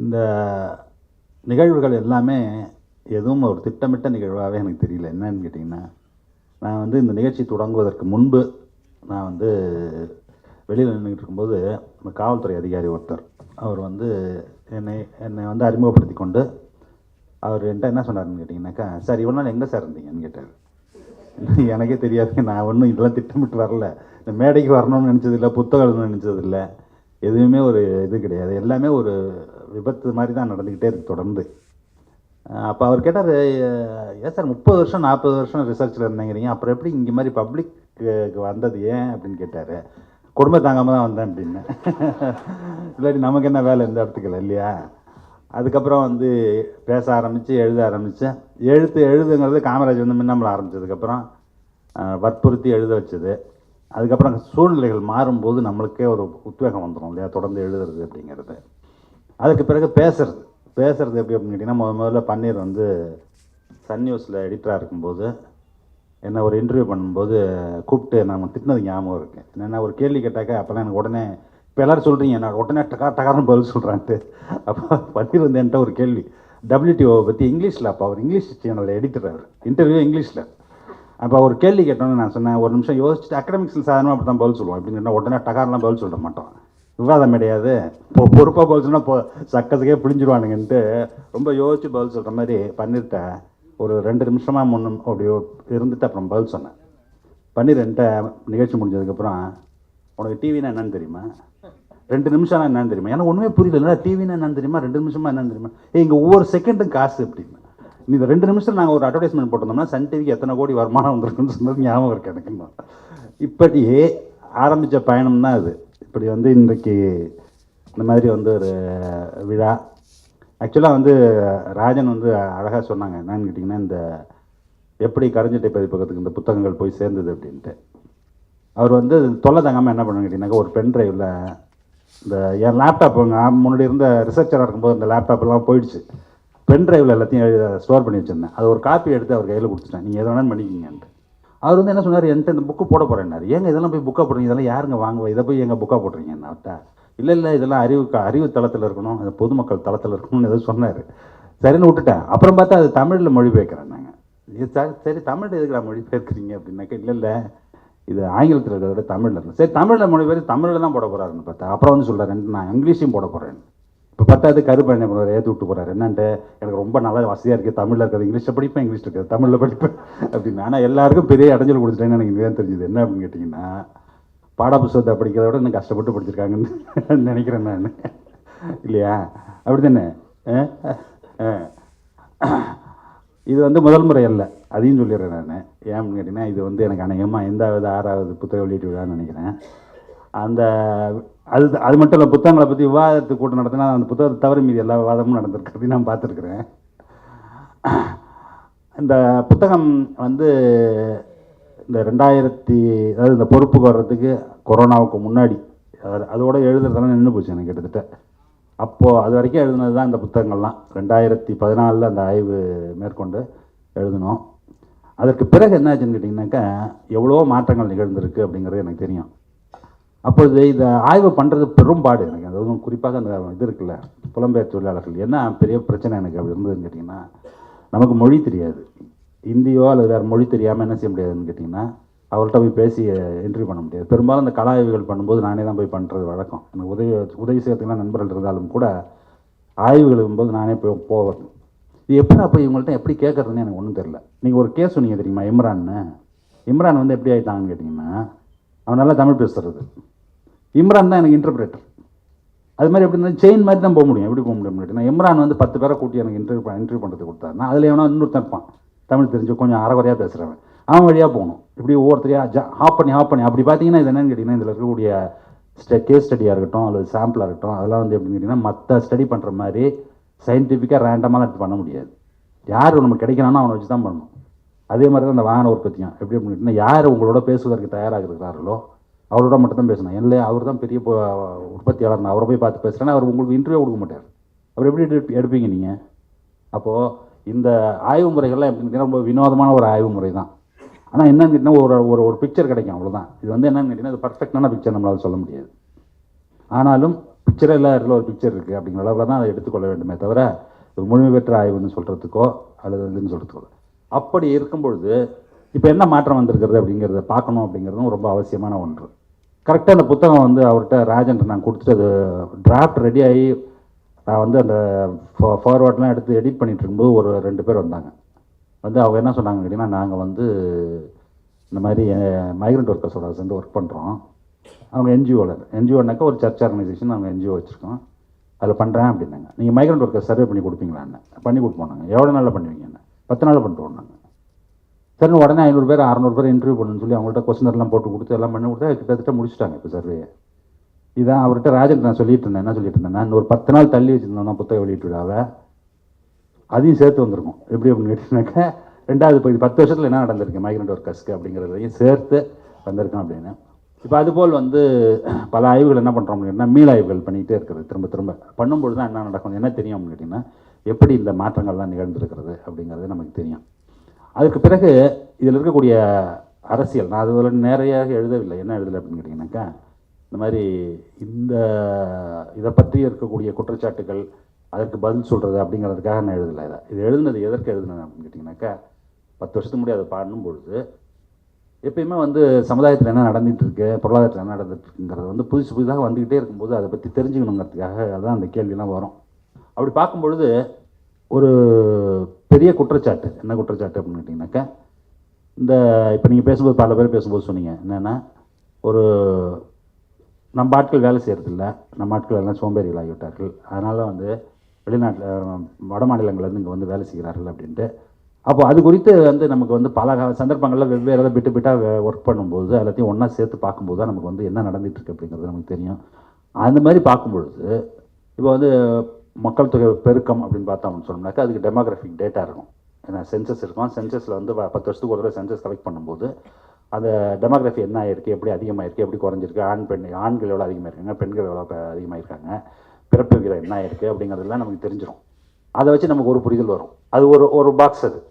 இந்த நிகழ்வுகள் எல்லாமே எதுவும் ஒரு திட்டமிட்ட நிகழ்வாகவே எனக்கு தெரியல. என்னன்னு கேட்டிங்கன்னா நான் வந்து இந்த நிகழ்ச்சி தொடங்குவதற்கு முன்பு நான் வந்து வெளியில் நின்றுட்டு இருக்கும்போது நம்ம காவல்துறை அதிகாரி ஒருத்தர் அவர் வந்து என்னை என்னை வந்து அறிமுகப்படுத்தி கொண்டு அவர் என்கிட்ட என்ன சொன்னார்னு கேட்டிங்கனாக்கா சார் இவ்வளோ நாள் எங்கே சார் இருந்தீங்கன்னு கேட்டார். எனக்கே தெரியாது. நான் ஒன்றும் இதெல்லாம் திட்டமிட்டு வரல. இந்த மேடைக்கு வரணும்னு நினச்சதில்லை புத்தகம் எழுதணும்னு நினச்சதில்லை எதுவுமே ஒரு இது கிடையாது. எல்லாமே ஒரு விபத்து மாதிரி தான் நடந்துக்கிட்டே இருக்கு தொடர்ந்து. அப்போ அவர் கேட்டார் ஏன் சார் முப்பது வருஷம் நாற்பது வருஷம் ரிசர்ச்சில் இருந்தேங்கிறீங்க? அப்புறம் எப்படி இங்கே மாதிரி பப்ளிக்கு வந்தது ஏன்? அப்படின்னு கேட்டார். குடும்பம் தாங்காமல் தான் வந்தேன் அப்படின்னு. இல்லாட்டி நமக்கு என்ன வேலை இந்த இடத்துக்கு இல்லையா? அதுக்கப்புறம் வந்து பேச ஆரம்பித்து எழுத ஆரம்பித்தேன் எழுத்து எழுதுங்கிறது காமராஜ் வந்து மின்னம்பலம் ஆரம்பித்ததுக்கப்புறம் வற்புறுத்தி எழுத வச்சது. அதுக்கப்புறம் சூழ்நிலைகள் மாறும்போது நம்மளுக்கே ஒரு உத்வேகம் வந்துடும் இல்லையா? தொடர்ந்து எழுதுறது அப்படிங்கிறது. அதுக்கு பிறகு பேசுறது. பேசுறது எப்படி அப்படின்னு கேட்டிங்கன்னா முத முதல்ல பன்னீர் வந்து சன் நியூஸில் எடிட்டராக இருக்கும்போது என்ன ஒரு இன்டர்வியூ பண்ணும்போது கூப்பிட்டு நான் திட்டினது ஞாபகம் இருக்குது என்னென்னா ஒரு கேள்வி கேட்டாக்க அப்போல்லாம் எனக்கு உடனே இப்போ எல்லோரும் சொல்கிறீங்க நான் உடனே டக்கா டக்காரம் பதில் சொல்கிறான்ட்டு அப்போ பன்னீர் வந்து என்கிட்ட ஒரு கேள்வி டபிள்யூடிஓவை பற்றி இங்கிலீஷில் அப்போ அவர் இங்கிலீஷ் சேனலில் எடிட்டர் அவர்? இன்டர்வியூ இங்கிலீஷில். அப்போ ஒரு கேள்வி கேட்டோன்னு நான் சொன்னேன் ஒரு நிமிஷம் யோசிச்சுட்டு அகடமிக்ஸில் சாதாரணமாக அப்படி தான் பதில் சொல்லுவோம் அப்படின்னு சொன்னால் உடனே டகாரெலாம் பதில் சொல்ல மாட்டோம் விவாதம் கிடையாது. இப்போ பொறுப்பாக பதில் சொன்னால் இப்போ சக்கத்துக்கே பிடிஞ்சிருவானுங்கன்ட்டு ரொம்ப யோசித்து பதில் சொல்கிற மாதிரி பண்ணிருட்ட ஒரு ரெண்டு நிமிஷமாக முன்னும் அப்படி இருந்துட்டு அப்புறம் பதில் சொன்னேன். பன்னீர் நிகழ்ச்சி முடிஞ்சதுக்கப்புறம். உனக்கு டிவினா என்னன்னு தெரியுமா? ரெண்டு நிமிஷம் என்னன்னு தெரியுமா? எனக்கு ஒன்றுமே புரியல. என்ன டிவினா என்னன்னு தெரியுமா? ரெண்டு நிமிஷமா என்னன்னு தெரியுமா? ஏய் இங்கே ஒவ்வொரு செகண்டும் காசு எப்படி நீ இந்த ரெண்டு நிமிஷம் நாங்கள் ஒரு அட்வர்டைஸ்மெண்ட் போட்டிருந்தோம்னா சன் டிவிக்கு எத்தனை கோடி வருமானம் வந்திருக்குன்னு சொன்னது ஞாபகம் இருக்கு எனக்கு இப்படி ஆரம்பித்த பயணம் தான் அது. இப்படி வந்து இன்றைக்கு இந்த மாதிரி வந்து ஒரு விழா. ஆக்சுவலாக வந்து ராஜன் வந்து அழகாக சொன்னாங்க. என்னன்னு கேட்டிங்கன்னா இந்த எப்படி கரைஞ்சிட்டை பதிப்பகத்துக்கு இந்த புத்தகங்கள் போய் சேர்ந்தது அப்படின்ட்டு. அவர் வந்து தொல்லை தாங்காமல் என்ன பண்ணுங்க கேட்டிங்கனாக்கா ஒரு பென் ட்ரைவில் இந்த என் லேப்டாப் முன்னாடி இருந்த ரிசர்ச்சராக இருக்கும்போது இந்த லேப்டாப்லாம் போயிடுச்சு. பென் ட்ரைவில் எல்லாத்தையும் ஸ்டோர் பண்ணி வச்சுருந்தேன். அது ஒரு காப்பி எடுத்து அவர் கையில் கொடுத்துட்டேன். நீங்கள் எதை வேணாலும் பண்ணிக்கிங்கன்ட்டு. அவர் வந்து என்ன சொன்னார் என்கிட்ட இந்த புக்கு போட போகிறேன்னாரு ஏங்க இதெல்லாம் போய் புக்காக போடுறீங்க? இதெல்லாம் யாருங்க வாங்குவா? இதை போய் எங்கே புக்காக போடுறீங்க? அவர்கிட்ட இல்லை இல்லை இதெல்லாம் அறிவு அறிவு தளத்தில் இருக்கணும். அது பொதுமக்கள் தளத்தில் இருக்கணும்னு ஏதோ சொன்னார். சரின்னு விட்டுட்டேன். அப்புறம் பார்த்தா அது தமிழில் மொழிபெயர்க்கிறேன் நாங்கள் சரி தமிழில் தமிழ் எதுக்குடா மொழிபெயர்க்கிறீங்க அப்படின்னாக்கா இல்லை இல்லை. இது ஆங்கிலத்தில் இருக்கிறத விட தமிழில் இருக்கு சரி தமிழில் மொழிபெயர்த்து தமிழில் தான் போட போகிறாருன்னு பார்த்தா அப்புறம் வந்து சொல்கிறாரு நான் இங்கிலீஷையும் போட போகிறேன் இப்போ பத்தாவது கருப்பு என்ன பண்ணுவார்? ஏற்று விட்டு போகிறாரு என்னன்ட்டு? எனக்கு ரொம்ப நல்லா வசதியாக இருக்குது தமிழில் இருக்கிறது இங்கிலீஷில் படிப்பேன் இங்கிலீஷ் இருக்குது தமிழில் படிப்பேன் அப்படின்னு. ஆனால் எல்லாருக்கும் பெரிய இடைஞ்சல் கொடுத்துட்டேன்னு எனக்கு இதுதான் தெரிஞ்சுது. என்ன அப்படின்னு கேட்டிங்கன்னா பாடப்புஸ்தகத்தை படிக்கிறத விட இன்னும் கஷ்டப்பட்டு படிச்சிருக்காங்கன்னு நினைக்கிறேன் நான். இல்லையா? அப்படி தானே இது வந்து முதல் முறை அல்ல. அதையும் சொல்லிடுறேன் நான். ஏன் அப்படின்னு கேட்டிங்கன்னா இது வந்து எனக்கு அநேகமாக எந்தாவது ஆறாவது புத்தக வெளியீட்டு விழான்னு நினைக்கிறேன். அந்த அது அது மட்டும் இல்லை புத்தகங்களை பற்றி விவாதத்து கூட்டம் நடத்தினா அந்த புத்தகத்தை தவிர மீதி எல்லா விவாதமும் நடந்திருக்கிறதையும் நான் பார்த்துருக்குறேன். இந்த புத்தகம் வந்து இந்த ரெண்டாயிரத்தி அதாவது இந்த பொறுப்புக்கு வர்றதுக்கு கொரோனாவுக்கு முன்னாடி அதோட எழுதுறதெல்லாம் நின்று போச்சு எனக்கு கிட்டத்தட்ட. அப்போது அது வரைக்கும் எழுதுனது தான் இந்த புத்தகங்கள்லாம். ரெண்டாயிரத்தி பதினாலில் அந்த ஆய்வு மேற்கொண்டு எழுதினோம். அதற்கு பிறகு என்ன ஆச்சுன்னு கேட்டிங்கனாக்கா எவ்வளோ மாற்றங்கள் நிகழ்ந்திருக்கு அப்படிங்கிறது எனக்கு தெரியும். அப்பொழுது இதை ஆய்வு பண்ணுறது பெரும்பாடு எனக்கு. அதுவும் குறிப்பாக அந்த இது இருக்குல்ல புலம்பெயர் தொழிலாளர்கள். என்ன பெரிய பிரச்சனை எனக்கு அப்படி இருந்ததுன்னு கேட்டிங்கன்னா நமக்கு மொழி தெரியாது. இந்தியோ அல்லது வேறு மொழி தெரியாமல் என்ன செய்ய முடியாதுன்னு கேட்டிங்கன்னா அவர்கிட்ட போய் பேசி இன்டர்வியூ பண்ண முடியாது. பெரும்பாலும் இந்த கலாய்வுகள் பண்ணும்போது நானே தான் போய் பண்ணுறது வழக்கம். எனக்கு உதவி உதவி செய்யறதுக்குலாம் நண்பர்கள் இருந்தாலும் கூட ஆய்வுகள் போது நானே போய் போவேன் இது எப்படி அப்போ இவங்கள்ட்ட எப்படி கேட்குறதுன்னு எனக்கு ஒன்றும் தெரில நீங்கள் ஒரு கேஸ் சொன்னீங்க தெரியுமா இம்ரான்னு? இம்ரான் வந்து எப்படி ஆகிட்டாங்கன்னு கேட்டிங்கன்னா அவன் நல்லா தமிழ் பேசுறது. இம்ரான் தான் எனக்கு இன்டர்பிரேட்டர் அது மாதிரி எப்படி இருந்தால் செயின் மாதிரி தான் போக முடியும். எப்படி போக முடியும் நான் இம்ரான் வந்து பத்து பேரை கூட்டி எனக்கு இன்டர்வியூ இன்டர்வியூ பண்ணுறது கொடுத்தாருன்னா அதில் எவனா இன்னொருத்தன் இருப்பான். தமிழ் தெரிஞ்சு கொஞ்சம் அறகுறையாக பேசுகிறவன் அவன் வழியாக போகணும். இப்படி ஒவ்வொருத்தரையாக ஜா ஹாப் பண்ணி ஹாப் பண்ணி. அப்படி பார்த்தீங்கன்னா இது என்னன்னு கேட்டிங்கன்னா இதில் இருக்கக்கூடிய ஸ்டே கேஸ் ஸ்டடியாக இருக்கட்டும் அல்லது சாம்பிளாக இருக்கட்டும் அதெல்லாம் வந்து எப்படின்னு கேட்டிங்கன்னா மற்ற ஸ்டடி பண்ணுற மாதிரி சயின்டிஃபிக்காக ரேண்டமாக எடுத்து பண்ண முடியாது. யார் நமக்கு கிடைக்கிறானோ அவனை வச்சு தான் பண்ணணும். அதே மாதிரி தான் அந்த வாகன உற்பத்தியும். எப்படி அப்படின்னு கேட்டிங்கன்னா யார் உங்களோட பேசுவதற்கு தயாராக இருக்கிறார்களோ அவரோட மட்டும் தான் பேசணும். இல்லை அவர் தான் பெரிய உற்பத்தியாளர். நான் அவரை போய் பார்த்து பேசுகிறேன்னா அவர் உங்களுக்கு இன்டர்வியூ கொடுக்க மாட்டார். அவர் எப்படி எடுப்பீங்க நீங்கள் அப்போது இந்த ஆய்வு முறைகள்லாம் எப்படின்னு ரொம்ப வினோதமான ஒரு ஆய்வு முறை தான். ஆனால் என்னன்னு கேட்டிங்கன்னா ஒரு ஒரு ஒரு பிக்சர் கிடைக்கும். அவ்வளோதான் இது வந்து என்னன்னு கேட்டிங்கன்னா அது பர்ஃபெக்டான பிக்சர் நம்மளால சொல்ல முடியாது. ஆனாலும் பிக்சரே இல்லாத ஒரு பிக்சர் இருக்குது அப்படிங்கிற அளவில் தான் அதை எடுத்துக்கொள்ள வேண்டுமே தவிர ஒரு முழுமை பெற்ற ஆய்வுன்னு சொல்கிறதுக்கோ அல்லது இதுன்னு சொல்கிறதுக்கோ அப்படி இருக்கும் பொழுது இப்போ என்ன மாற்றம் வந்திருக்கிறது அப்படிங்கிறத பார்க்கணும் அப்படிங்கிறதும் ரொம்ப அவசியமான ஒன்று. கரெக்டாக அந்த புத்தகம் வந்து அவர்கிட்ட ராஜன் நான் கொடுத்துட்டு அது டிராஃப்ட் ரெடி ஆகி நான் வந்து அந்த ஃபார்வர்ட்லாம் எடுத்து எடிட் பண்ணிகிட்டு இருக்கும்போது ஒரு ரெண்டு பேர் வந்தாங்க. வந்து அவங்க என்ன சொன்னாங்க கேட்டிங்கன்னா நாங்கள் வந்து இந்த மாதிரி மைக்ரண்ட் ஒர்க்கர்ஸோட சேர்ந்து ஒர்க் பண்ணுறோம் அவங்க என்ஜிஓவில் என்ஜிஓனாக்கா ஒரு சர்ச் ஆர்கனைசேஷன் அவங்க என்ஜிஓ வச்சுருக்கோம். அதில் பண்ணுறேன் அப்படின்னாங்க. நீங்கள் மைக்ரண்ட் ஒர்க்கர் சர்வே பண்ணி கொடுப்பீங்களான்னு. பண்ணி கொடுப்போம் நாங்கள் எவ்வளோ நாளில் பண்ணுவீங்கன்னு? பத்து நாள் பண்ணிட்டு நாங்கள் சரி உடனே ஐநூறு பேர் அறநூறு பேர் இன்டர்வியூ பண்ணணும்னு சொல்லி அவங்கள்ட்ட கொஸ்டினர்லாம் போட்டு கொடுத்து எல்லாம் பண்ணி கொடுத்தா கிட்டத்தட்ட முடிச்சுட்டாங்க இப்போ சர்வே இதான் அவர்கிட்ட ராஜன் நான் சொல்லிட்டு இருந்தேன். என்ன சொல்லிட்டு இருந்தேன்னா இன்னொரு பத்து நாள் தள்ளி வச்சுருந்தோம்னா புத்தக வெளியிட்டு விழாவை. அதையும் சேர்த்து வந்திருக்கும். எப்படி அப்படின்னு கேட்டிங்கனாக்கா ரெண்டாவது இப்போ இது பத்து வருஷத்தில் என்ன நடந்திருக்கு? மைக்ரண்ட் ஒர்க்கர்ஸ்க்கு அப்படிங்கிறதையும் சேர்த்து வந்திருக்கோம் அப்படின்னு. இப்போ அதுபோல் வந்து பல ஆய்வுகள் என்ன பண்ணுறோம் அப்படின்னா மீள் ஆய்வுகள் பண்ணிகிட்டே இருக்கிறது திரும்ப திரும்ப. பண்ணும்பொழுது தான் என்ன நடக்கும் என்ன தெரியும் அப்படின்னு கேட்டிங்கன்னா எப்படி இந்த மாற்றங்கள்லாம் நிகழ்ந்திருக்கிறது அப்படிங்கிறது நமக்கு தெரியும். அதுக்கு பிறகு இதில் இருக்கக்கூடிய அரசியல் நான் அதுவரை நேரையாக எழுதவில்லை. என்ன எழுதலை அப்படின்னு கேட்டிங்கனாக்கா இந்த மாதிரி இந்த இதை பற்றி இருக்கக்கூடிய குற்றச்சாட்டுகள் அதற்கு பதில் சொல்கிறது அப்படிங்கிறதுக்காக நான் எழுதலை. இதை இது எழுதுனது எதற்கு எழுதுனது அப்படின்னு கேட்டிங்கனாக்கா பத்து வருஷத்துக்கு முன்னாடி அதை பாடணும் பொழுது எப்பயுமே வந்து சமுதாயத்தில் என்ன நடந்துகிட்டு இருக்கு பொருளாதாரத்தில் என்ன நடந்துட்டுருக்குங்கிறது வந்து புதுசு புதுசாக வந்துக்கிட்டே இருக்கும்போது அதை பற்றி தெரிஞ்சுக்கணுங்கிறதுக்காக அதுதான் அந்த கேள்வியெலாம் வரும். அப்படி பார்க்கும்பொழுது ஒரு பெரிய குற்றச்சாட்டு. என்ன குற்றச்சாட்டு அப்படின்னு கேட்டிங்கனாக்கா இந்த இப்போ நீங்கள் பேசும்போது பல பேர் பேசும்போது சொன்னீங்க. என்னென்னா ஒரு நம்ம ஆட்கள் வேலை செய்கிறதில்ல நம்ம ஆட்கள் எல்லாம் சோம்பேறிகள் ஆகிவிட்டார்கள் அதனால் வந்து வெளிநாட்டில் வட மாநிலங்கள்லேருந்து இங்கே வந்து வேலை செய்கிறார்கள் அப்படின்ட்டு. அப்போ அது குறித்து வந்து நமக்கு வந்து பல சந்தர்ப்பங்களில் வெவ்வேறு இதை விட்டு விட்டாக ஒர்க் பண்ணும்போது எல்லாத்தையும் ஒன்றா சேர்த்து பார்க்கும்போது தான் நமக்கு வந்து என்ன நடந்துகிட்ருக்கு அப்படிங்கிறது நமக்கு தெரியும். அந்த மாதிரி பார்க்கும்பொழுது இப்போ வந்து மக்கள் தொகை பெருக்கம் அப்படின்னு பார்த்தோம்னு சொன்னோம்னாக்கா அதுக்கு டெமோகிராஃபிக் டேட்டா இருக்கும். ஏன்னா சென்சஸ் இருக்கும். சென்சஸில் வந்து ப- பத்து வருஷத்துக்கு ஒரு தடவை சென்சஸ் கலெக்ட் பண்ணும்போது அந்த டெமோகிராஃபி என்ன ஆயிருக்கு எப்படி அதிகமாகிருக்கு எப்படி குறைஞ்சிருக்கு ஆண் பெண் ஆண்கள் எவ்வளோ அதிகமாக இருக்காங்க பெண்கள் எவ்வளோ அதிகமாக இருக்காங்க பிறப்பு விகிதம் என்ன ஆயிருக்கு அப்படிங்கிறதெல்லாம் நமக்கு தெரிஞ்சிடும் அதை வச்சு நமக்கு ஒரு புரிதல் வரும். அது ஒரு ஒரு பாக்ஸ் அது.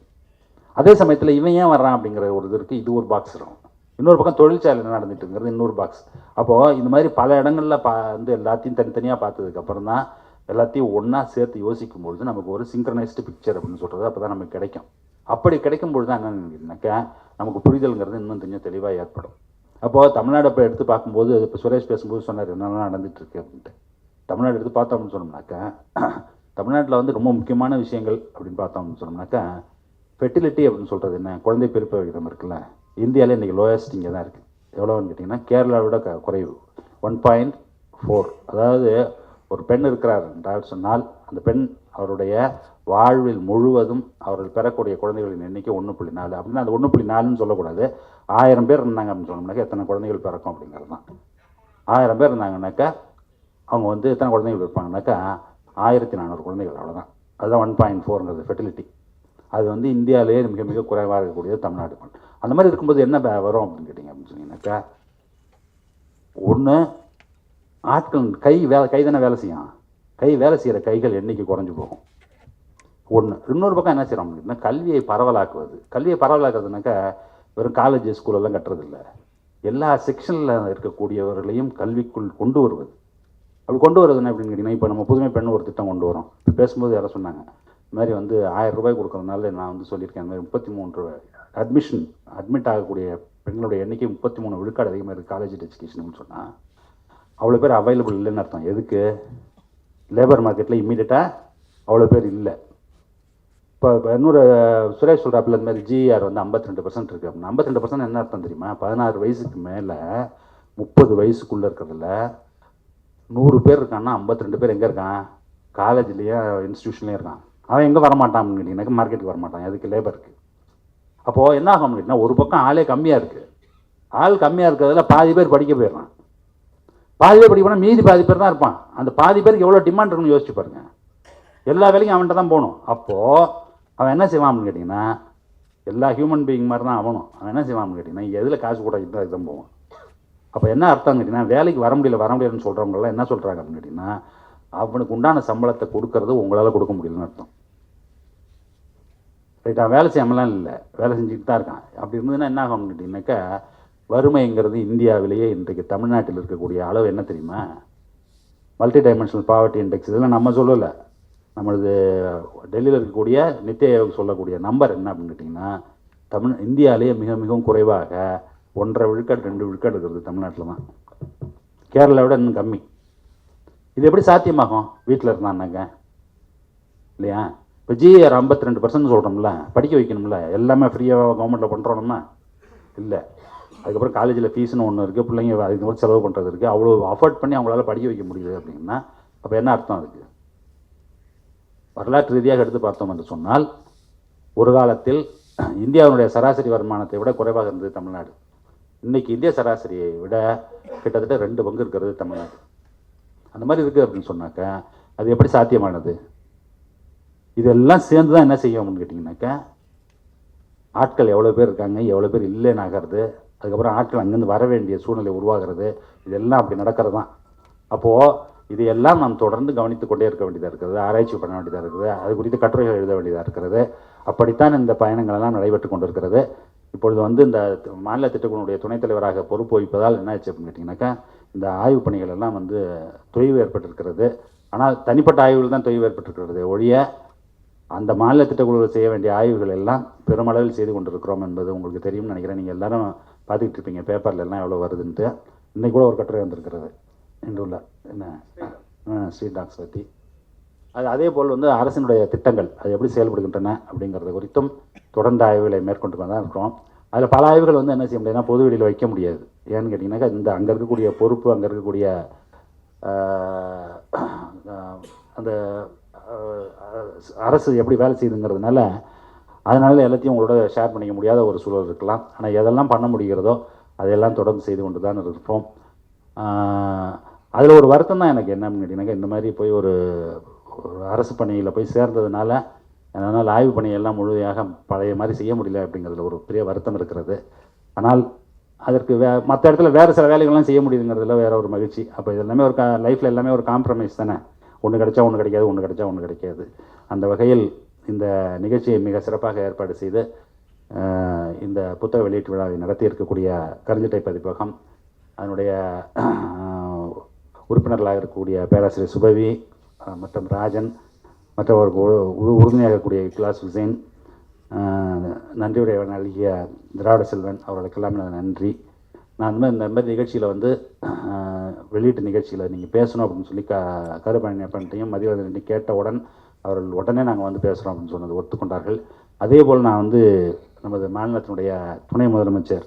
அதே சமயத்தில் இவன் ஏன் வர்றான் அப்படிங்கிற ஒரு இது இருக்குது இது ஒரு பாக்ஸ் இருக்கும். இன்னொரு பக்கம் தொழிற்சாலை நடந்துட்டுங்கிறது இருக்கிறது இன்னொரு பாக்ஸ் அப்போது இந்த மாதிரி பல இடங்களில் பா வந்து எல்லாத்தையும் தனித்தனியாக பார்த்ததுக்கப்புறம் தான் எல்லாத்தையும் ஒன்றா சேர்த்து யோசிக்கும் பொழுது நமக்கு ஒரு சிங்க்ரனைஸ்டு பிக்சர் அப்படின்னு சொல்கிறது அப்போ தான் நமக்கு கிடைக்கும். அப்படி கிடைக்கும் பொழுது தான் நமக்கு புரிதல்ங்கிறது இன்னும் கொஞ்சம் தெளிவாக ஏற்படும். அப்போது தமிழ்நாடு இப்போ எடுத்து பார்க்கும்போது இப்போ சுரேஷ் பேசும்போது சொன்னார் என்னெல்லாம் நடந்துட்டு இருக்கு அப்படின்ட்டு. தமிழ்நாடு எடுத்து பார்த்தோம் அப்படின்னு சொன்னோம்னாக்கா தமிழ்நாட்டில் வந்து ரொம்ப முக்கியமான விஷயங்கள் அப்படின்னு பார்த்தோம் அப்படின்னு சொன்னோம்னாக்கா ஃபெர்டிலிட்டி அப்படின்னு சொல்கிறது என்ன குழந்தை பிறப்பு விகிதம் இருக்குல்ல இந்தியாவில் இன்றைக்கி லோயஸ்ட் இங்கே தான் இருக்குது எவ்வளோன்னு கேட்டிங்கன்னா கேரளாவோட க குறைவு ஒன் பாயிண்ட் ஃபோர் அதாவது ஒரு பெண் இருக்கிறார் என்றால் சொன்னால் அந்த பெண் அவருடைய வாழ்வில் முழுவதும் அவர்கள் பெறக்கூடிய குழந்தைகளின் எண்ணிக்கை ஒன்று புள்ளி நாலு. அப்படின்னா அந்த ஒன்று புள்ளி நாலுன்னு சொல்லக்கூடாது. ஆயிரம் பேர் இருந்தாங்க அப்படின்னு சொன்னோம்னாக்கா எத்தனை குழந்தைகள் பிறக்கும் அப்படிங்கிறது தான். ஆயிரம் பேர் இருந்தாங்கன்னாக்கா அவங்க வந்து எத்தனை குழந்தைகள் இருப்பாங்கனாக்கா ஆயிரத்தி நானூறு குழந்தைகள் அவ்வளோதான் அதுதான் ஒன் பாயிண்ட் ஃபோருங்கிறது ஃபெர்டிலிட்டி அது வந்து இந்தியாவிலேயே மிக மிக குறைவாக இருக்கக்கூடியது தமிழ்நாடு அந்த மாதிரி இருக்கும்போது என்ன வரும் அப்படின்னு கேட்டிங்க அப்படின்னு சொன்னீங்கன்னாக்கா ஒன்று ஆட்கள் கை வேலை கை தானே வேலை செய்யும். கை வேலை செய்கிற கைகள் எண்ணிக்கை குறைஞ்சி போகும்? ஒன்று இன்னொரு பக்கம் என்ன செய்கிறோம் அப்படின்னா கல்வியை பரவலாக்குவது. கல்வியை பரவலாக்குறதுனாக்கா வெறும் காலேஜ் ஸ்கூலெல்லாம் கட்டுறதில்ல. எல்லா செக்ஷனில் இருக்கக்கூடியவர்களையும் கல்விக்குள் கொண்டு வருவது. அப்படி கொண்டு வருதுன்னா அப்படின்னு கேட்டிங்கன்னா இப்போ நம்ம புதுமை பெண் ஒரு திட்டம் கொண்டு வரோம். இப்போ பேசும்போது யாரோ சொன்னாங்க. இந்த மாதிரி வந்து ஆயிரம் ரூபாய் கொடுக்கறதுனால நான் வந்து சொல்லியிருக்கேன். இந்த மாதிரி முப்பத்தி மூன்று அட்மிஷன் அட்மிட் ஆகக்கூடிய பெண்களுடைய எண்ணிக்கை முப்பத்தி மூணு விழுக்காடு அதிகமாக இருக்குது காலேஜ் எஜுகேஷன் சொன்னால் அவ்வளோ பேர் அவைலபிள் இல்லைன்னு அர்த்தம். எதுக்கு? லேபர் மார்க்கெட்டில் இம்மீடியட்டாக அவ்வளோ பேர் இல்லை. இப்போ இப்போ இன்னொரு சுரேஷ் சொல்கிறாப்புல இந்த மாதிரி ஜிஆர் வந்து 52% ரெண்டு பர்சன்ட் இருக்குது அப்படின்னா 52% ரெண்டு பர்சன்ட் என்ன அர்த்தம் தெரியுமா? பதினாறு வயசுக்கு மேலே முப்பது வயசுக்குள்ளே இருக்கிறதுல நூறு பேர் இருக்கான்னா 52 ரெண்டு பேர் எங்கே இருக்கான்? காலேஜ்லேயே இன்ஸ்டியூஷன்லேயும் இருக்கான். அவன் எங்கே வரமாட்டான் அப்படின்னு மார்க்கெட்டுக்கு வரமாட்டான். எதுக்கு? லேபருக்கு அப்போது என்ன ஆகும் அப்படின்னா ஒரு பக்கம் ஆளே கம்மியாக இருக்குது ஆள் கம்மியாக இருக்கிறதுல பாதி பேர் படிக்க போயிடுறான். பாதி பேர் படிக்க போனால் மீதி பாதி பேர் தான் இருப்பான். அந்த பாதி பேருக்கு எவ்வளோ டிமாண்ட் இருக்குன்னு யோசிச்சு பாருங்க. எல்லா வேலைக்கும் அவன்கிட்ட தான் போகணும். அப்போது அவன் என்ன செய்வான் அப்படின்னு கேட்டிங்கன்னா எல்லா ஹியூமன் பீயிங் மாதிரி தான் அவனும். அவன் என்ன செய்வான் அப்படின்னு கேட்டிங்கன்னா எதில் காசு கூட இருந்தால் அதுக்கு தான் போவான். அப்போ என்ன அர்த்தம் கேட்டிங்கன்னா வேலைக்கு வர முடியல வர முடியலன்னு சொல்கிறவங்களாம் என்ன சொல்கிறாங்க அப்படின்னு கேட்டிங்கன்னா அவனுக்கு உண்டான சம்பளத்தை கொடுக்கறது உங்களால் கொடுக்க முடியலன்னு அர்த்தம். ரைட் அவன் வேலை செய்யாமலாம் இல்லை. வேலை செஞ்சுட்டு தான் இருக்கான். அப்படி இருந்ததுன்னா என்ன ஆகும் கேட்டிங்கன்னாக்கா கேட்டிங்கனாக்கா வறுமைங்கிறது இந்தியாவிலேயே இன்றைக்கு தமிழ்நாட்டில் இருக்கக்கூடிய அளவு என்ன தெரியுமா? மல்டி டைமென்ஷனல் பாவர்ட்டி இண்டெக்ஸ் இதெல்லாம் நம்ம சொல்லலை. நம்மளது டெல்லியில் இருக்கக்கூடிய நித்திய ஆயோக் சொல்லக்கூடிய நம்பர் என்ன அப்படின்னு கேட்டிங்கன்னா தமிழ் இந்தியாவிலேயே மிக மிகவும் குறைவாக ஒன்றரை விழுக்காடு ரெண்டு விழுக்காடு இருக்கிறது தமிழ்நாட்டில் தான். கேரளாவை விட இன்னும் கம்மி. இது எப்படி சாத்தியமாகும்? வீட்டில் இருந்தான்னாங்க இல்லையா? இப்போ ஜிஆர் ஐம்பத்தி ரெண்டு பர்சன்ட் சொல்கிறோம்ல படிக்க வைக்கணும்ல எல்லாமே ஃப்ரீயாக கவர்மெண்ட்டில் பண்ணுறோம்னா இல்லை. அதுக்கப்புறம் காலேஜில் ஃபீஸ்னு ஒன்று இருக்குது பிள்ளைங்க அதுக்கு கூட செலவு பண்ணுறது இருக்குது அவ்வளோ அஃபோர்ட் பண்ணி அவங்களால படிக்க வைக்க முடியுது அப்படின்னா அப்போ என்ன அர்த்தம் அதுக்கு? வரலாற்று ரீதியாக எடுத்து பார்த்தோம் என்று சொன்னால் ஒரு காலத்தில் இந்தியாவினுடைய சராசரி வருமானத்தை விட குறைவாக இருந்தது தமிழ்நாடு. இன்றைக்கி இந்திய சராசரியை விட கிட்டத்தட்ட ரெண்டு பங்கு இருக்கிறது தமிழ்நாடு. அந்த மாதிரி இருக்குது அப்படின்னு சொன்னாக்க அது எப்படி சாத்தியமானது? இதெல்லாம் சேர்ந்து தான் என்ன செய்யும் அப்படின்னு கேட்டிங்கனாக்கா ஆட்கள் எவ்வளோ பேர் இருக்காங்க எவ்வளோ பேர் இல்லைன்னு ஆகிறது அதுக்கப்புறம் ஆட்கள் அங்கேருந்து வர வேண்டிய சூழ்நிலை உருவாகிறது. இதெல்லாம் அப்படி நடக்கிறது தான் அப்போது இது எல்லாம் நாம் தொடர்ந்து கவனித்து கொண்டே இருக்க வேண்டியதாக இருக்கிறது ஆராய்ச்சி பண்ண வேண்டியதாக இருக்குது. அது குறித்து கட்டுரைகள் எழுத வேண்டியதாக இருக்கிறது அப்படித்தான் இந்த பயணங்களெல்லாம் நடைபெற்று கொண்டிருக்கிறது. இப்பொழுது வந்து இந்த மாநில திட்டக்குழுடைய துணைத் தலைவராக பொறுப்பு வகிப்பதால் என்ன ஆச்சு அப்படின்னு கேட்டிங்கனாக்கா இந்த ஆய்வுப் பணிகள் எல்லாம் வந்து தொய்வு ஏற்பட்டிருக்கிறது. ஆனால் தனிப்பட்ட ஆய்வுகள் தான் தொய்வு ஏற்பட்டிருக்கிறது. ஒழிய அந்த மாநில திட்டக்குழுவில் செய்ய வேண்டிய ஆய்வுகள் எல்லாம் பெருமளவில் செய்து கொண்டிருக்கிறோம் என்பது உங்களுக்கு தெரியும்னு நினைக்கிறேன். நீங்கள் எல்லாரும் பார்த்துக்கிட்டு இருப்பீங்க பேப்பரில் எல்லாம் எவ்வளோ வருதுன்ட்டு. இன்றைக்கி கூட ஒரு கட்டுரை வந்திருக்கிறது. இன்று உள்ள என்ன? ஸ்ரீ ஸ்ட்ரீட் டாக்ஸ் பற்றி அது அதே போல் வந்து அரசினுடைய திட்டங்கள். அது எப்படி செயல்படுகின்றன அப்படிங்கிறது குறித்தும் தொடர்ந்து ஆய்வுகளை மேற்கொண்டு தான் இருக்கிறோம். அதில் பல ஆய்வுகள் வந்து என்ன செய்ய முடியாதுன்னா பொது வெளியில் வைக்க முடியாது. ஏன்னு கேட்டிங்கனாக்கா இந்த அங்கே இருக்கக்கூடிய பொறுப்பு அங்கே இருக்கக்கூடிய அந்த அரசு எப்படி வேலை செய்யுதுங்கிறதுனால அதனால் எல்லாத்தையும் உங்களோட ஷேர் பண்ணிக்க முடியாத ஒரு சூழல் இருக்கலாம். ஆனால் எதெல்லாம் பண்ண முடிகிறதோ அதையெல்லாம் தொடர்ந்து செய்து கொண்டு தான் இருப்போம் அதில் ஒரு வருத்தம் தான் எனக்கு என்னன்னு அப்படின்னு கேட்டிங்கனாக்கா இந்த மாதிரி போய் ஒரு ஒரு அரசு பணியில் போய் சேர்ந்ததுனால என்னால் ஆய்வு பணியெல்லாம் முழுமையாக பழைய மாதிரி செய்ய முடியல அப்படிங்கிறதுல ஒரு பெரிய வருத்தம் இருக்கிறது. ஆனால் அதற்கு வே மற்ற இடத்துல வேறு சில வேலைகள்லாம் செய்ய முடியுதுங்கிறதுல வேற ஒரு மகிழ்ச்சி. அப்போ இது எல்லாமே ஒரு க லைஃப்பில் எல்லாமே ஒரு காம்ப்ரமைஸ் தானே. ஒன்று கிடைச்சா ஒன்று கிடைக்காது ஒன்று கிடைச்சா ஒன்று கிடைக்காது. அந்த வகையில் இந்த நிகழ்ச்சியை மிக சிறப்பாக ஏற்பாடு செய்து இந்த புத்தக வெளியீட்டு விழாவை நடத்தி இருக்கக்கூடிய கருஞ்சட்டை பதிப்பகம் அதனுடைய உறுப்பினர்களாக இருக்கக்கூடிய பேராசிரியர் சுபவி மற்றும் ராஜன் மற்றவருக்கு உ- உ- உறுதுணையாக இருக்கக்கூடிய இக்லாஸ் ஹுசைன் நன்றியுடையவன் நன்றியுடைய நல்கிய திராவிட செல்வன் அவர்களுக்கெல்லாம் எனது நன்றி. நான் இந்த இந்த மாதிரி நிகழ்ச்சியில் வந்து வெளியீட்டு நிகழ்ச்சியில் நீங்கள் பேசணும் அப்படின்னு சொல்லி க கருப்பணி பண்ணிட்டையும் மதிவதனையும் கேட்டவுடன் அவர்கள் உடனே நாங்கள் வந்து பேசுகிறோம் அப்படின்னு சொன்னது ஒத்துக்கொண்டார்கள். அதே போல் நான் வந்து நமது மாநிலத்தினுடைய துணை முதலமைச்சர்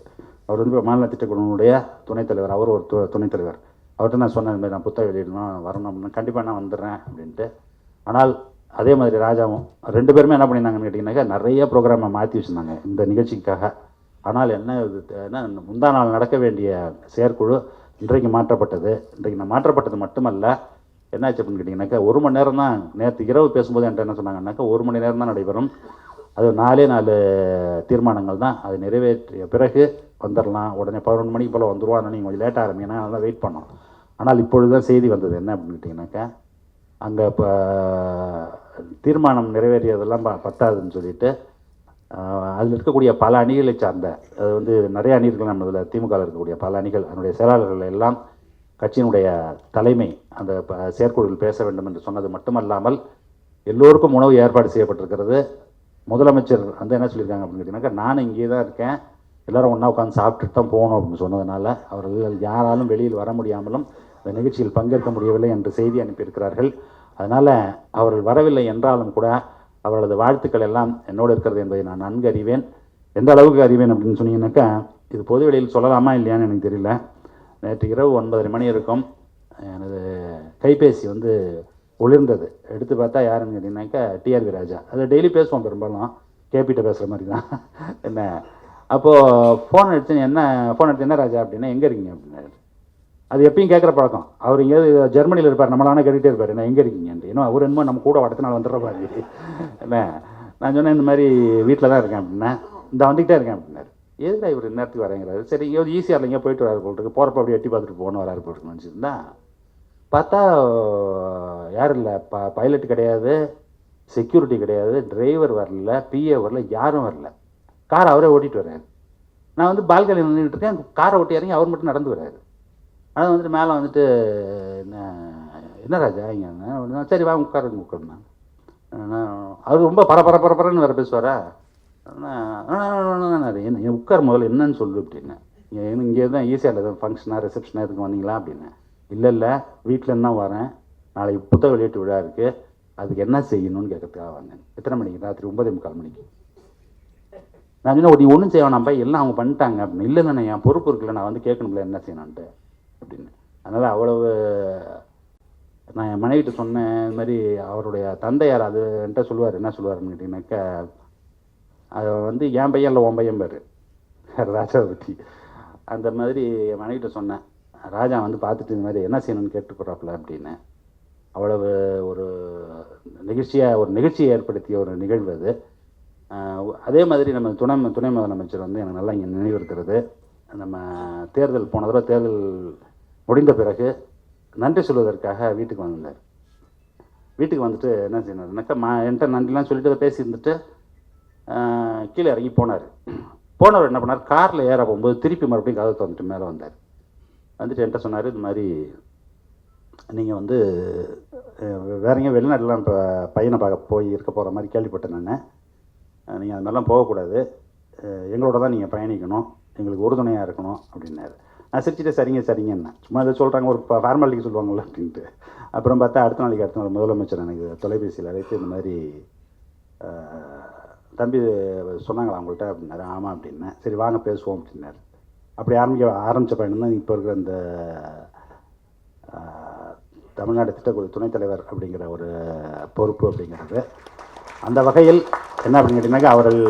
அவர் வந்து இப்போ மாநில திட்டக்குழுவினுடைய துணைத் தலைவர் அவர் ஒரு து- துணைத் தலைவர். அவர்கிட்ட நான் சொன்னேன் மாதிரி நான் புத்தக வெளியிடணும் வரணும் அப்படின்னு கண்டிப்பாக நான் வந்துடுறேன் அப்படின்ட்டு. ஆனால் அதே மாதிரி ராஜாவும் ரெண்டு பேருமே என்ன பண்ணியிருந்தாங்கன்னு கேட்டிங்கனாக்கா நிறைய ப்ரோக்ராமை மாற்றி வச்சுருந்தாங்க இந்த நிகழ்ச்சிக்காக. ஆனால் என்ன இது என்ன முந்தா நாள் நடக்க வேண்டிய செயற்குழு இன்றைக்கு மாற்றப்பட்டது. இன்றைக்கு நான் மாற்றப்பட்டது மட்டுமல்ல என்னாச்சு அப்படின்னு கேட்டிங்கனாக்கா ஒரு மணி நேரம் தான் நேற்று இரவு பேசும்போது என்கிட்ட என்ன சொன்னாங்கன்னாக்கா ஒரு மணி நேரம் தான் நடைபெறும். அது நாலே நாலு தீர்மானங்கள் தான். அது நிறைவேற்றிய பிறகு வந்துடலாம் உடனே பதினொன்று மணிக்கு போல் வந்துடுவான் நீங்கள் கொஞ்சம் லேட்டாக ஆரம்பிங்கன்னா அதெல்லாம் வெயிட் பண்ணோம். ஆனால் இப்பொழுது தான் செய்தி வந்தது. என்ன அப்படின்னு கேட்டிங்கனாக்கா அங்கே இப்போ தீர்மானம் நிறைவேறியதெல்லாம் ப- பத்தாதுன்னு சொல்லிட்டு அதில் இருக்கக்கூடிய பல அணிகளை சார்ந்த அது வந்து நிறைய அணிகள் நம்ம இதில் திமுகவில் இருக்கக்கூடிய பல அணிகள் அதனுடைய செயலாளர்கள் எல்லாம் கட்சியினுடைய தலைமை அந்த ப- செயற்குழுவில் பேச வேண்டும் என்று சொன்னது மட்டுமல்லாமல் எல்லோருக்கும் உணவு ஏற்பாடு செய்யப்பட்டிருக்கிறது. முதலமைச்சர் வந்து என்ன சொல்லியிருக்காங்க அப்படின்னு கேட்டிங்கனாக்கா நான் இங்கே தான் இருக்கேன். எல்லோரும் ஒன்றா உட்காந்து சாப்பிட்டுட்டு தான் போகணும் அப்படின்னு சொன்னதுனால அவர்கள் யாராலும் வெளியில் வர முடியாமலும் இந்த நிகழ்ச்சியில் பங்கேற்க முடியவில்லை என்று செய்தி அனுப்பியிருக்கிறார்கள். அதனால் அவர்கள் வரவில்லை என்றாலும் கூட அவர்களது வாழ்த்துக்கள் எல்லாம் என்னோடு இருக்கிறது என்பதை நான் நன்கு அறிவேன் எந்த அளவுக்கு அறிவேன் அப்படின்னு சொன்னீங்கன்னாக்கா இது பொது வெளியில் சொல்லலாமா இல்லையான்னு எனக்கு தெரியல. நேற்று இரவு ஒன்பதரை மணி இருக்கும் எனது கைபேசி வந்து ஒளிர்ந்தது. எடுத்து பார்த்தா யாருன்னு கேட்டிங்கனாக்கா டிஆர்பி ராஜா. அதை டெய்லி பேசுவோம் பெரும்பாலும். கேபிட்ட பேசுகிற மாதிரி தான் என்ன? அப்போது ஃபோன் எடுத்து என்ன ஃபோன் அடிச்சு என்ன ராஜா? அப்படின்னா எங்கே இருக்கீங்க? அப்படின்னாரு. அது எப்பயும் கேட்குற பழக்கம். அவர் எங்கேயாவது ஜெர்மனியில் இருப்பார். நம்மளான கேட்டுகிட்டே இருப்பார். என்ன எங்கே இருக்கீங்கன்ட்டு? ஏன்னா அவர் என்னமோ நம்ம கூட அடுத்த நாள் வந்துடுற மாதிரி. என்ன? நான் சொன்னேன் இந்த மாதிரி வீட்டில் தான் இருக்கேன் அப்படின்னா இந்த வந்துக்கிட்டே இருக்கேன் அப்படின்னாரு. எதுக்குடா இவர் நேரத்துக்கு வரேங்கிறாரு? சரி எங்கேயாவது ஈஸியாக இல்லைங்க போயிட்டு வராரு போல் இருக்கு. போகிறப்ப அப்படியே எட்டி பார்த்துட்டு போகணும் வராரு போல் இருக்குன்னு நினச்சிருந்தா பார்த்தா யாரும் இல்லை. ப பைலட் கிடையாது செக்யூரிட்டி கிடையாது டிரைவர் வரல பிஏ வரல யாரும் வரல. கார் அவரே ஓட்டிட்டு வர்றாரு. நான் வந்து பால்கனியில் நின்றுட்டு இருக்கேன். காரை ஓட்டி இறங்கி அவர் மட்டும் நடந்து வர்றாரு. ஆனால் வந்துட்டு மேலே வந்துட்டு என்ன என்ன ராஜா இங்கே? சரி வா உட்காருங்க உட்காருண்ணா அவர் ரொம்ப பரபர பரபரன்னு வேறு பேசுவாரா? என்ன உட்கார் முதல்ல என்னன்னு சொல்லு அப்படின்னு. இங்கே தான் ஈஸியாக இல்லை ஃபங்க்ஷனாக ரிசப்ஷனாக எதுக்கு வந்தீங்களா அப்படின்னு. இல்லை இல்லை வீட்டில் தான் வரேன். நாளைக்கு புத்தக வெளியீட்டு விழா இருக்குது அதுக்கு என்ன செய்யணும்னு கேட்கறதுக்காக வந்தேன். எத்தனை மணிக்கு? ராத்திரி ஒன்பதே முக்கால் மணிக்கு. நான் சொன்னேன் நீ ஒன்றும் செய்ய வேணாம்ப்பா எல்லாம் அவங்க பண்ணிட்டாங்க. அப்படின்னு. இல்லை என் பொறுப்பு இருக்குல்ல நான் வந்து கேட்கணும்ல என்ன செய்யணுன்ட்டு அப்படின்னு. அதனால் அவ்வளவு நான் என் மனைவிட்டு சொன்னேன் இது மாதிரி அவருடைய தந்தையார் அது என்கிட்ட சொல்லுவார். என்ன சொல்லுவாருன்னு கேட்டிங்கனாக்கா அது வந்து என் பையன் இல்லை உன் பையன் பேர். ராஜாவை பற்றி அந்த மாதிரி என் மனைவிட்ட சொன்னேன். ராஜா வந்து பார்த்துட்டு இந்த மாதிரி என்ன செய்யணும்னு கேட்டுக்கிறாப்புல அப்படின்னு. அவ்வளவு ஒரு நிகழ்ச்சியாக ஒரு நிகழ்ச்சியை ஏற்படுத்திய ஒரு நிகழ்வு அது. அதே மாதிரி நம்ம துணை துணை முதலமைச்சர் வந்து எனக்கு நல்லா இங்கே நினைவிருக்கிறது நம்ம தேர்தல் போன தடவை தேர்தல் முடிந்த பிறகு நன்றி சொல்வதற்காக வீட்டுக்கு வந்திருந்தார். வீட்டுக்கு வந்துட்டு என்ன செய்யணும்னாக்கா மா என்கிட்ட நன்றிலாம் சொல்லிட்டு அதை பேசி இருந்துட்டு கீழே இறங்கி போனார். போனவர் என்ன பண்ணார்? காரில் ஏற போகும்போது திருப்பி மறுபடியும் கதை திறந்துட்டு மேலே வந்தார். வந்துட்டு என்கிட்ட சொன்னார் இது மாதிரி நீங்கள் வந்து அஹ், வேற எங்கேயும் இப்போ பையனை பார்க்க போய் இருக்க போகிற மாதிரி கேள்விப்பட்டேன் நான். நீங்கள் அது மாதிரிலாம் போகக்கூடாது. எங்களோட தான் நீங்கள் பயணிக்கணும். எங்களுக்கு உறுதுணையாக இருக்கணும் அப்படின்னாரு. நான் சிரிச்சிட்டு சரிங்க சரிங்கன்னு சும்மா இதை சொல்கிறாங்க ஒரு ஃபார்மாலிட்டிக்கு சொல்லுவாங்கள்ல அப்படின்ட்டு. அப்புறம் பார்த்தா அடுத்த நாளைக்கு அடுத்த நாள் முதலமைச்சர் எனக்கு தொலைபேசியில் அழைத்து இந்த மாதிரி தம்பி சொன்னாங்களா அவங்கள்ட்ட அப்படின்னாரு ஆமாம் அப்படின்னேன். சரி வாங்க பேசுவோம் அப்படின்னாரு. அப்படி ஆரம்பிக்க ஆரம்பித்த பயணம் தான் இப்போ இருக்கிற அந்த தமிழ்நாடு திட்டக்குழு துணைத் தலைவர் அப்படிங்கிற ஒரு பொறுப்பு அப்படிங்கிறது. அந்த வகையில் என்ன அப்படின்னு கேட்டிங்கனாக்கா அவர்கள்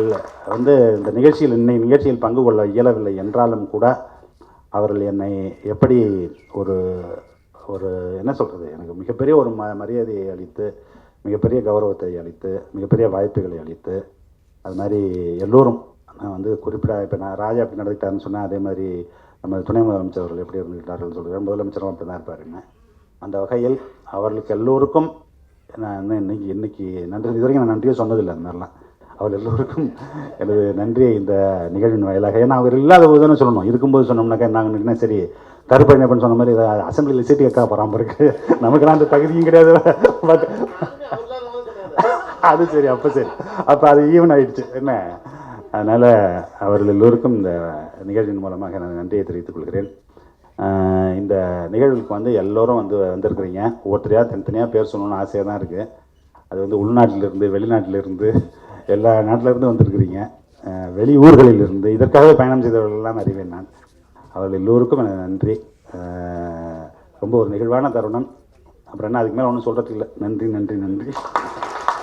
வந்து இந்த நிகழ்ச்சியில் இன்னை நிகழ்ச்சியில் பங்கு கொள்ள இயலவில்லை என்றாலும் கூட அவர்கள் என்னை எப்படி ஒரு ஒரு என்ன சொல்கிறது எனக்கு மிகப்பெரிய ஒரு ம மரியாதையை அளித்து மிகப்பெரிய கௌரவத்தை அளித்து மிகப்பெரிய வாய்ப்புகளை அளித்து அது மாதிரி எல்லோரும் நான் வந்து குறிப்பிட இப்போ நான் ராஜா அப்படி நடந்துக்கிட்டாருன்னு சொன்னேன் அதே மாதிரி நம்ம துணை முதலமைச்சர் அவர்கள் எப்படி இருந்துக்கிட்டார்கள் சொல்கிறேன் முதலமைச்சரும் அப்படி தான் இருப்பாருங்க அந்த வகையில் அவர்களுக்கு எல்லோருக்கும் நான் இன்னும் இன்னைக்கு இன்னைக்கு நன்றி இது வரைக்கும் நான் நன்றியே சொன்னதில்லை அந்த மாதிரிலாம். அவர் எல்லோருக்கும் எனது நன்றியை இந்த நிகழ்வின் வாயிலாக ஏன்னா அவர் இல்லாத போது தானே சொல்லணும். இருக்கும்போது சொன்னோம்னாக்கா நாங்கள் சரி கருப்பையப்பன் சொன்ன மாதிரி அசம்பிளியில் சீட்டு கேட்க போகிறாம இருக்கு. நமக்கெல்லாம் அந்த தகுதியும் கிடையாது. பட் அது சரி அப்போ சரி. அப்போ அது ஈவன் ஆயிடுச்சு. என்ன? அதனால் அவர்கள் எல்லோருக்கும் இந்த நிகழ்வின் மூலமாக நான் நன்றியை தெரிவித்துக் கொள்கிறேன். இந்த நிகழ்வுக்கு வந்து எல்லோரும் வந்து வந்திருக்கிறீங்க. ஒவ்வொருத்தரையாக தனித்தனியாக பேர் சொல்லணும்னு ஆசையாக தான் இருக்குது அது வந்து உள்நாட்டிலிருந்து வெளிநாட்டிலிருந்து எல்லா நாட்டிலேருந்து வந்திருக்கிறீங்க. ஆஹ் வெளி ஊர்களிலிருந்து இதற்காகவே பயணம் செய்தவர்கள் எல்லாம் அறிவேன் நான். அவர்கள் எல்லோருக்கும் எனக்கு நன்றி. ரொம்ப ஒரு நிகழ்வான தருணம். அப்புறம் என்ன அதுக்கு மேலே ஒன்றும் சொல்கிறதுக்கு இல்லை. நன்றி நன்றி நன்றி.